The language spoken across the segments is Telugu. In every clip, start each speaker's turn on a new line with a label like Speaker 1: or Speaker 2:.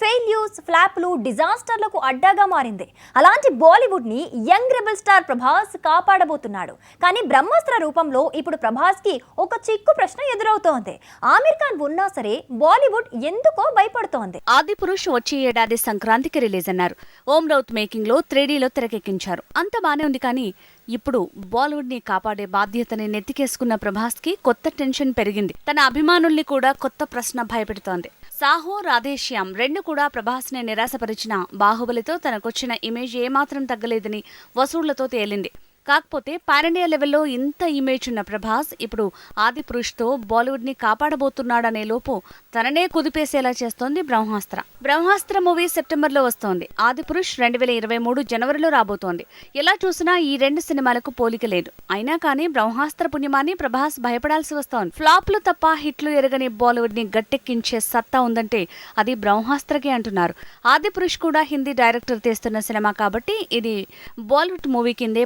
Speaker 1: ఫెయిల్యూస్ ఫ్లాప్లు డిజాస్టర్లకు అడ్డాగా మారింది. అలాంటి బాలీవుడ్ని యంగ్ రెబల్ స్టార్ ప్రభాస్ కాపాడబోతున్నాడు. కానీ బ్రహ్మాస్త్ర రూపంలో ఇప్పుడు ప్రభాస్కి ఒక చిక్కు ప్రశ్న ఎదురవుతోంది. ఆమిర్ ఖాన్ ఉన్నా సరే బాలీవుడ్ ఎందుకో భయపడుతోంది.
Speaker 2: ఆది పురుష్ వచ్చే ఏడాది సంక్రాంతికి రిలీజ్ అన్నారు. ఓం రౌత్ మేకింగ్లో త్రీడీలో తెరకెక్కించారు. అంత బానే ఉంది కానీ ఇప్పుడు బాలీవుడ్ని కాపాడే బాధ్యతని నెత్తికేసుకున్న ప్రభాస్కి కొత్త టెన్షన్ పెరిగింది. తన అభిమానుల్ని కూడా కొత్త ప్రశ్న భయపెడుతోంది. సాహో రాధేశ్యామ్ రెండు కూడా ప్రభాస్ని నిరాశపరిచిన బాహుబలితో తనకొచ్చిన ఇమేజ్ ఏమాత్రం తగ్గలేదని వసూళ్ళతో తేలింది. కాకపోతే పాన్ లెవెల్లో ఇంత ఇమేజ్ ఉన్న ప్రభాస్ ఇప్పుడు ఆది పురుష్తో బాలీవుడ్ని కాపాడబోతున్నాడనే లోపు తననే కుదిపేసేలా చేస్తోంది బ్రహ్మాస్త్ర. బ్రహ్మాస్త్ర మూవీ సెప్టెంబర్లో వస్తోంది. ఆది పురుష్ రెండు వేల ఇరవై మూడు జనవరిలో రాబోతోంది. ఎలా చూసినా ఈ రెండు సినిమాలకు పోలిక లేదు. అయినా కానీ బ్రహ్మాస్త్ర పుణ్యమాని ప్రభాస్ భయపడాల్సి వస్తోంది. ఫ్లాప్లు తప్ప హిట్లు ఎరగని బాలీవుడ్ని గట్టెక్కించే సత్తా ఉందంటే అది బ్రహ్మాస్త్రకే అంటున్నారు. ఆది పురుష్ కూడా హిందీ డైరెక్టర్ తీస్తున్న సినిమా కాబట్టి ఇది బాలీవుడ్ మూవీ కిందే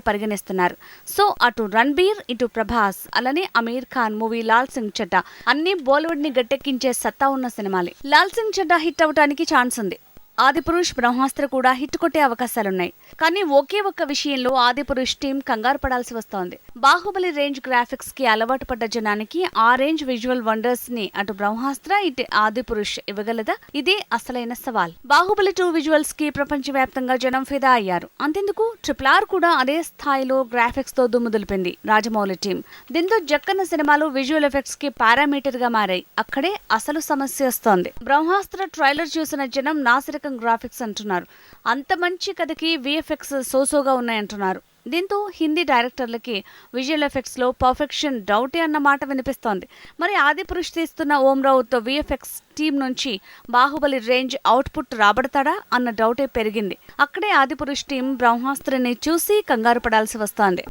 Speaker 2: చేస్తున్నారు. సో అటు రణబీర్ ఇటు ప్రభాస్ అలానే అమీర్ ఖాన్ మూవీ లాల్ సింగ్ చెడ్డా. అన్ని బాలీవుడ్ని గట్టెక్కించే సత్తా ఉన్న సినిమాలే. లాల్ సింగ్ చెడ్డా హిట్ అవడానికి ఛాన్స్ ఉంది. ఆదిపురుష్ బ్రహ్మాస్త్ర కూడా హిట్ కొట్టే అవకాశాలున్నాయి. కానీ ఒకే ఒక్క విషయంలో ఆదిపురుష్ టీం కంగారు పడాల్సి వస్తోంది. బాహుబలి రేంజ్ గ్రాఫిక్స్కి అలవాటు పడ్డ జనానికి ఆ రేంజ్ విజువల్ వండర్స్ని అటు బ్రహ్మాస్త్ర ఇటు ఆదిపురుష్ ఇవ్వగలదా? ఇదే అసలైన సవాల్. బాహుబలి టూ విజువల్స్కి ప్రపంచవ్యాప్తంగా జనం ఫిదా అయ్యారు. అంతెందుకు? ట్రిపుల్ ఆర్ కూడా అదే స్థాయిలో గ్రాఫిక్స్తో దుమ్ముదులిపింది రాజమౌళి టీం. దీంతో జక్కన్న సినిమాలు విజువల్ ఎఫెక్ట్స్కి పారామీటర్గా మారాయి. అక్కడే అసలు సమస్య వస్తోంది. బ్రహ్మాస్త్ర ట్రైలర్ చూసిన జనం నాసిరకం గ్రాఫిక్స్ అంటున్నారు. అంత మంచి కథకి విఎఫ్ఎక్స్ సోసోగా ఉన్నాయంటున్నారు. దీంతో హిందీ డైరెక్టర్లకి విజువల్ ఎఫెక్ట్స్లో పర్ఫెక్షన్ డౌటే అన్న మాట వినిపిస్తోంది. మరి ఆది పురుష్ తీస్తున్న ఓం రావుతో విఎఫ్ఎక్స్ టీం నుంచి బాహుబలి రేంజ్ అవుట్పుట్ రాబడతాడా అన్న డౌటే పెరిగింది. అక్కడే ఆది పురుష్ టీం బ్రహ్మాస్త్రని చూసి కంగారు పడాల్సి వస్తోంది.